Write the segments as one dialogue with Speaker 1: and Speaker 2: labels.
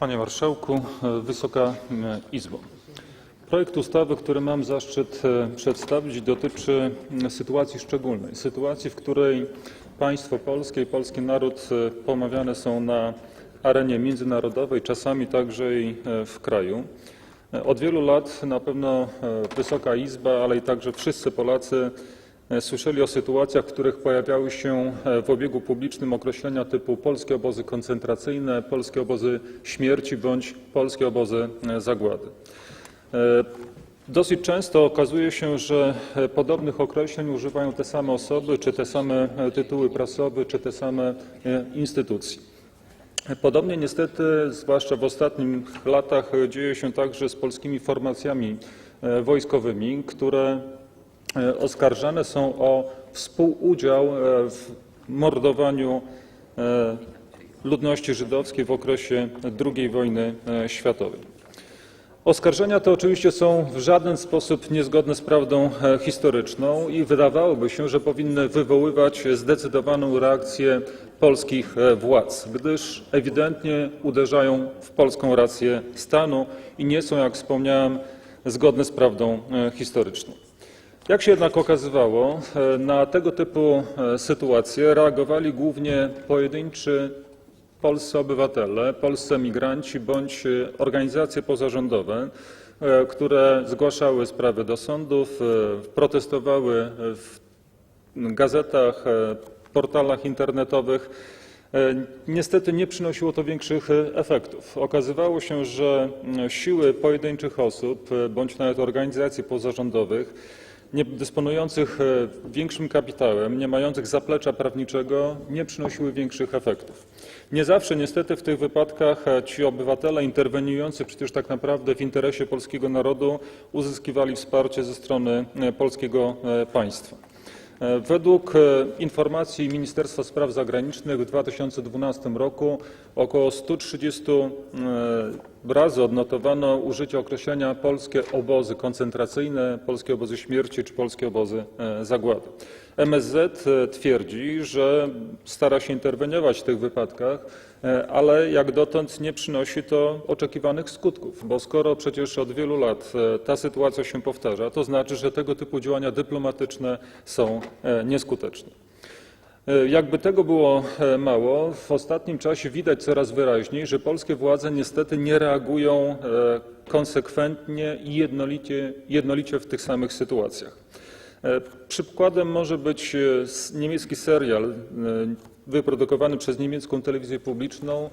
Speaker 1: Panie Marszałku, Wysoka Izbo! Projekt ustawy, który mam zaszczyt e, przedstawić, dotyczy sytuacji szczególnej, sytuacji, w której państwo polskie i polski naród e, pomawiane są na arenie międzynarodowej, czasami także i e, w kraju. Od wielu lat na pewno Wysoka Izba, ale i także wszyscy Polacy słyszeli o sytuacjach, w których pojawiały się w obiegu publicznym określenia typu polskie obozy koncentracyjne, polskie obozy śmierci bądź polskie obozy zagłady. Dosyć często okazuje się, że podobnych określeń używają te same osoby, czy te same tytuły prasowe, czy te same instytucje. Podobnie niestety, zwłaszcza w ostatnich latach, dzieje się także z polskimi formacjami wojskowymi, które oskarżane są o współudział w mordowaniu ludności żydowskiej w okresie II wojny światowej. Oskarżenia te oczywiście są w żaden sposób niezgodne z prawdą historyczną i wydawałoby się, że powinny wywoływać zdecydowaną reakcję polskich władz, gdyż ewidentnie uderzają w polską rację stanu i nie są, jak wspomniałem, zgodne z prawdą historyczną. Jak się jednak okazywało, na tego typu sytuacje reagowali głównie pojedynczy polscy obywatele, polscy emigranci bądź organizacje pozarządowe, które zgłaszały sprawy do sądów, protestowały w gazetach, portalach internetowych. Niestety nie przynosiło to większych efektów. Okazywało się, że siły pojedynczych osób bądź nawet organizacji pozarządowych, nie dysponujących większym kapitałem, nie mających zaplecza prawniczego, nie przynosiły większych efektów. Nie zawsze niestety w tych wypadkach ci obywatele interweniujący przecież tak naprawdę w interesie polskiego narodu uzyskiwali wsparcie ze strony polskiego państwa. Według informacji Ministerstwa Spraw Zagranicznych w 2012 roku około 130 razy odnotowano użycie określenia polskie obozy koncentracyjne, polskie obozy śmierci czy polskie obozy zagłady. MSZ twierdzi, że stara się interweniować w tych wypadkach, ale jak dotąd nie przynosi to oczekiwanych skutków, bo skoro przecież od wielu lat ta sytuacja się powtarza, to znaczy, że tego typu działania dyplomatyczne są nieskuteczne. Jakby tego było mało, w ostatnim czasie widać coraz wyraźniej, że polskie władze niestety nie reagują konsekwentnie i jednolicie, jednolicie w tych samych sytuacjach. Przykładem może być niemiecki serial wyprodukowany przez niemiecką telewizję publiczną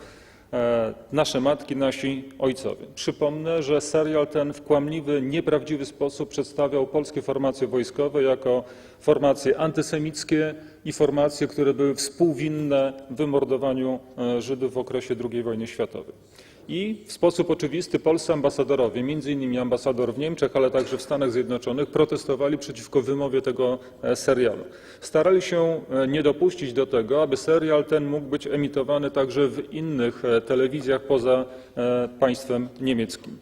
Speaker 1: Nasze matki, nasi ojcowie. Przypomnę, że serial ten w kłamliwy, nieprawdziwy sposób przedstawiał polskie formacje wojskowe jako formacje antysemickie i formacje, które były współwinne wymordowaniu Żydów w okresie II wojny światowej. I w sposób oczywisty polscy ambasadorowie, między innymi ambasador w Niemczech, ale także w Stanach Zjednoczonych, protestowali przeciwko wymowie tego serialu. Starali się nie dopuścić do tego, aby serial ten mógł być emitowany także w innych telewizjach poza państwem niemieckim.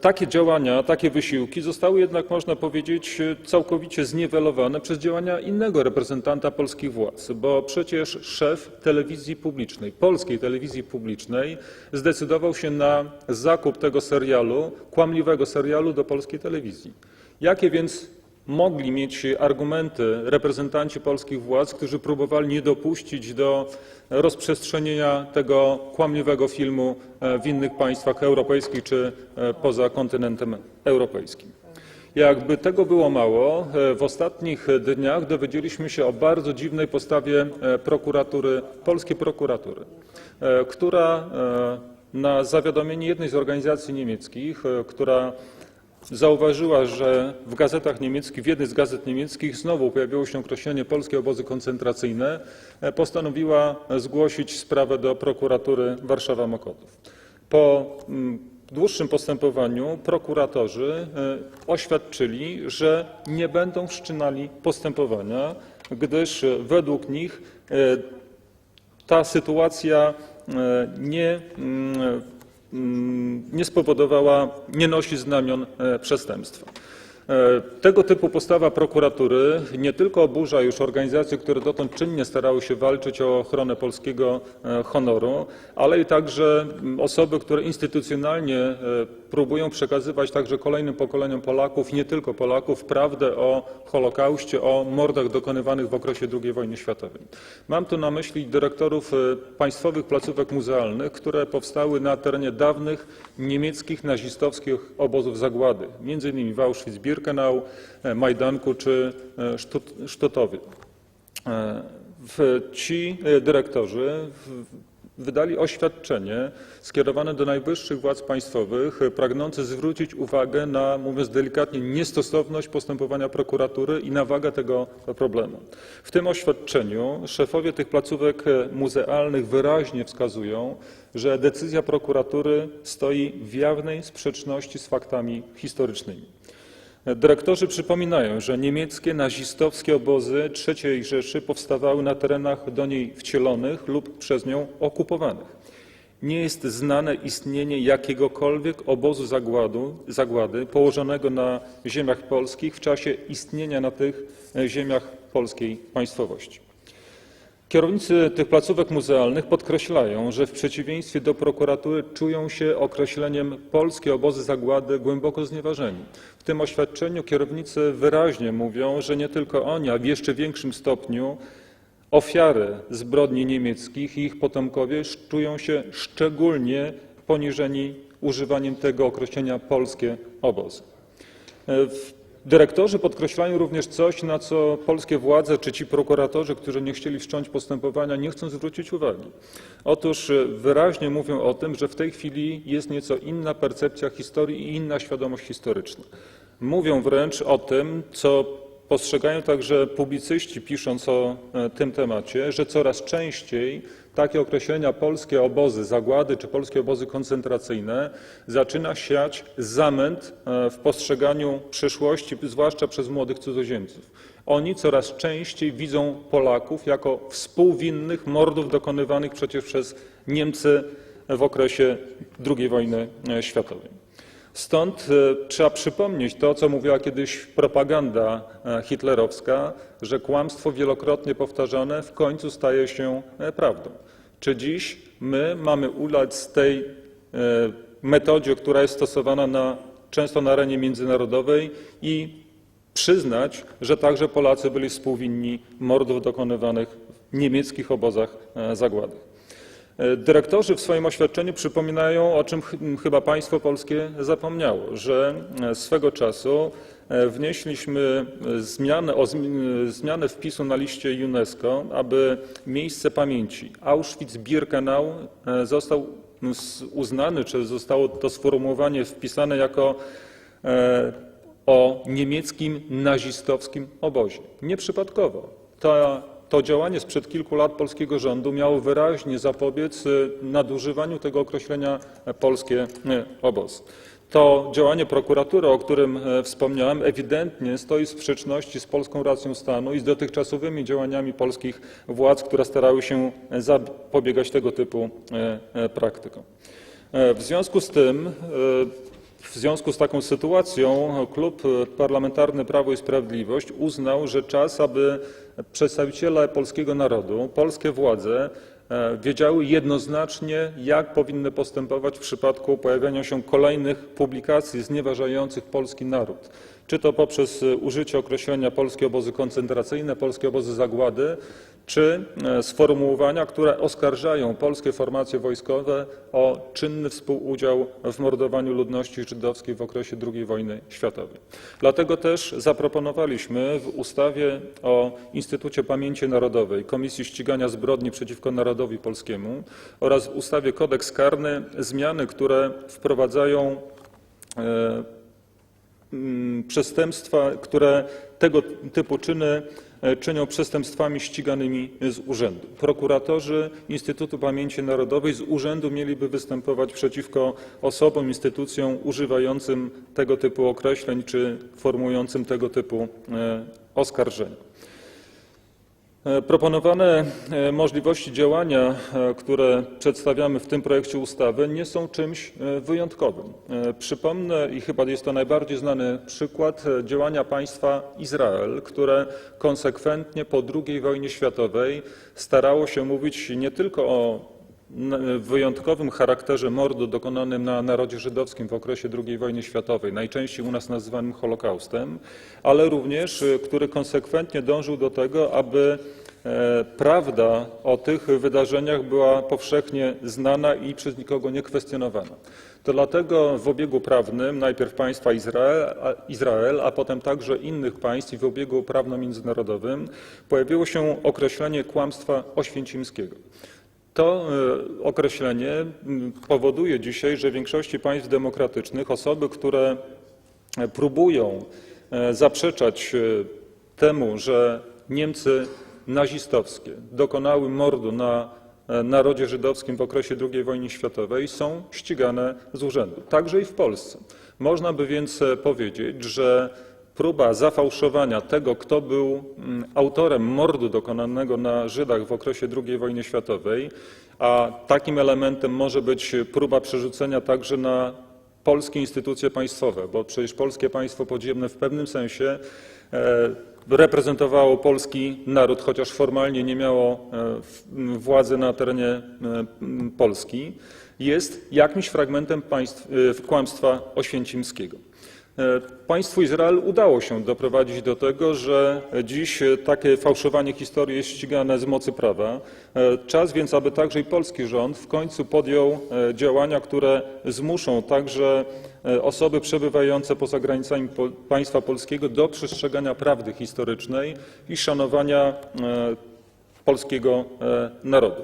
Speaker 1: Takie działania, takie wysiłki zostały jednak, można powiedzieć, całkowicie zniwelowane przez działania innego reprezentanta polskich władz, bo przecież szef telewizji publicznej, polskiej telewizji publicznej, zdecydował się na zakup tego serialu, kłamliwego serialu do polskiej telewizji. Jakie więc mogli mieć argumenty reprezentanci polskich władz, którzy próbowali nie dopuścić do rozprzestrzenienia tego kłamliwego filmu w innych państwach europejskich czy poza kontynentem europejskim? Jakby tego było mało, w ostatnich dniach dowiedzieliśmy się o bardzo dziwnej postawie prokuratury, polskiej prokuratury, która na zawiadomienie jednej z organizacji niemieckich, która zauważyła, że w gazetach niemieckich, w jednej z gazet niemieckich znowu pojawiło się określenie polskie obozy koncentracyjne, postanowiła zgłosić sprawę do prokuratury Warszawa-Mokotów. Po dłuższym postępowaniu prokuratorzy oświadczyli, że nie będą wszczynali postępowania, gdyż według nich ta sytuacja nie, nie spowodowała, nie nosi znamion przestępstwa. E, Tego typu postawa prokuratury nie tylko oburza już organizacje, które dotąd czynnie starały się walczyć o ochronę polskiego e, honoru, ale i także mm, osoby, które instytucjonalnie e, próbują przekazywać także kolejnym pokoleniom Polaków, nie tylko Polaków, prawdę o Holokauście, o mordach dokonywanych w okresie II wojny światowej. Mam tu na myśli dyrektorów państwowych placówek muzealnych, które powstały na terenie dawnych niemieckich nazistowskich obozów zagłady, innymi w Auschwitz-Birkenau, e, Majdanku czy e, Sztut- Sztutowie. Ci e, dyrektorzy wydali oświadczenie skierowane do najwyższych władz państwowych, pragnące zwrócić uwagę na, mówiąc delikatnie, niestosowność postępowania prokuratury i na wagę tego problemu. W tym oświadczeniu szefowie tych placówek muzealnych wyraźnie wskazują, że decyzja prokuratury stoi w jawnej sprzeczności z faktami historycznymi. Dyrektorzy przypominają, że niemieckie nazistowskie obozy III Rzeszy powstawały na terenach do niej wcielonych lub przez nią okupowanych. Nie jest znane istnienie jakiegokolwiek obozu zagładu, zagłady położonego na ziemiach polskich w czasie istnienia na tych e, ziemiach polskiej państwowości. Kierownicy tych placówek muzealnych podkreślają, że w przeciwieństwie do prokuratury czują się określeniem polskie obozy zagłady głęboko znieważeni. W tym oświadczeniu kierownicy wyraźnie mówią, że nie tylko oni, a w jeszcze większym stopniu ofiary zbrodni niemieckich i ich potomkowie czują się szczególnie poniżeni używaniem tego określenia polskie obozy. Dyrektorzy podkreślają również coś, na co polskie władze czy ci prokuratorzy, którzy nie chcieli wszcząć postępowania, nie chcą zwrócić uwagi. Otóż e, wyraźnie mówią o tym, że w tej chwili jest nieco inna percepcja historii i inna świadomość historyczna. Mówią wręcz o tym, co postrzegają także publicyści, pisząc o e, tym temacie, że coraz częściej takie określenia polskie obozy zagłady czy polskie obozy koncentracyjne zaczyna siać zamęt e, w postrzeganiu przyszłości, zwłaszcza przez młodych cudzoziemców. Oni coraz częściej widzą Polaków jako współwinnych mordów dokonywanych przecież przez Niemcy w okresie II wojny e, światowej. Stąd e, trzeba przypomnieć to, co mówiła kiedyś propaganda e, hitlerowska, że kłamstwo wielokrotnie powtarzane w końcu staje się e, prawdą. Czy dziś my mamy ulec tej metodzie, która jest stosowana na, często na arenie międzynarodowej i przyznać, że także Polacy byli współwinni mordów dokonywanych w niemieckich obozach zagłady. Dyrektorzy w swoim oświadczeniu przypominają, o czym ch- chyba państwo polskie zapomniało, że e, swego czasu e, wnieśliśmy e, zmianę, wpisu na liście UNESCO, aby miejsce pamięci Auschwitz-Birkenau e, został no, s- uznany, czy zostało to sformułowanie wpisane jako o niemieckim nazistowskim obozie. Nieprzypadkowo. To działanie sprzed kilku lat polskiego rządu miało wyraźnie zapobiec y, nadużywaniu tego określenia polskie e, obozy. To działanie prokuratury, o którym e, wspomniałem, ewidentnie stoi w sprzeczności z polską racją stanu i z dotychczasowymi działaniami polskich władz, które starały się zapobiegać tego typu praktykom. E, W związku z tym, w związku z taką sytuacją Klub Parlamentarny Prawo i Sprawiedliwość uznał, że czas, aby przedstawiciele polskiego narodu, polskie władze e, wiedziały jednoznacznie, jak powinny postępować w przypadku pojawiania się kolejnych publikacji znieważających polski naród. Czy to poprzez e, użycie określenia polskie obozy koncentracyjne, polskie obozy zagłady, czy e, sformułowania, które oskarżają polskie formacje wojskowe o czynny współudział w mordowaniu ludności żydowskiej w okresie II wojny światowej. Dlatego też zaproponowaliśmy w ustawie o Instytucie Pamięci Narodowej, Komisji Ścigania Zbrodni przeciwko Narodowi Polskiemu oraz w ustawie Kodeks Karny zmiany, które wprowadzają e, przestępstwa, które tego typu czyny e, czynią przestępstwami ściganymi z urzędu. Prokuratorzy Instytutu Pamięci Narodowej z urzędu mieliby występować przeciwko osobom, instytucjom używającym tego typu określeń czy formułującym tego typu e, oskarżenia. E, Proponowane e, możliwości działania, e, które przedstawiamy w tym projekcie ustawy, nie są czymś wyjątkowym. Przypomnę, i chyba jest to najbardziej znany przykład działania państwa Izrael, które konsekwentnie po II wojnie światowej starało się mówić nie tylko o wyjątkowym charakterze mordu dokonanym na narodzie żydowskim w okresie II wojny światowej, najczęściej u nas nazywanym Holokaustem, ale również y, który konsekwentnie dążył do tego, aby e, prawda o tych wydarzeniach była powszechnie znana i przez nikogo nie kwestionowana. To dlatego w obiegu prawnym najpierw państwa Izrael, a, Izrael, a potem także innych państw i w obiegu prawno-międzynarodowym pojawiło się określenie kłamstwa oświęcimskiego. To e, określenie m, powoduje dzisiaj, że w większości państw demokratycznych osoby, które e, próbują e, zaprzeczać temu, że Niemcy nazistowskie dokonały mordu na narodzie żydowskim w okresie II wojny światowej, są ścigane z urzędu, także i w Polsce. Można by więc powiedzieć, że próba zafałszowania tego, kto był mm, autorem mordu dokonanego na Żydach w okresie II wojny światowej, a takim elementem może być próba przerzucenia także na polskie instytucje państwowe, bo przecież polskie państwo podziemne w pewnym sensie e, reprezentowało polski naród, chociaż formalnie nie miało e, władzy na terenie Polski, jest jakimś fragmentem państw, e, kłamstwa oświęcimskiego. E, Państwu Izrael udało się doprowadzić do tego, że dziś takie fałszowanie historii jest ścigane z mocy prawa. E, Czas więc, aby także i polski rząd w końcu podjął e, działania, które zmuszą także osoby przebywające poza granicami państwa polskiego do przestrzegania prawdy historycznej i szanowania polskiego narodu.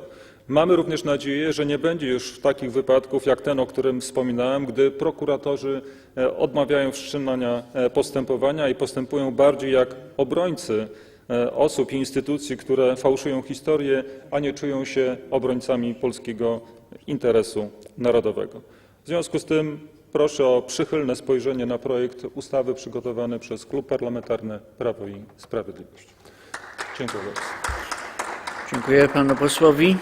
Speaker 1: Mamy również nadzieję, że nie będzie już takich wypadków jak ten, o którym wspominałem, gdy prokuratorzy e, odmawiają wszczynania e, postępowania i postępują bardziej jak obrońcy e, osób i instytucji, które fałszują historię, a nie czują się obrońcami polskiego interesu narodowego. W związku z tym proszę o przychylne spojrzenie na projekt ustawy przygotowany przez Klub Parlamentarny Prawo i Sprawiedliwość. Dziękuję bardzo.
Speaker 2: Dziękuję panu posłowi.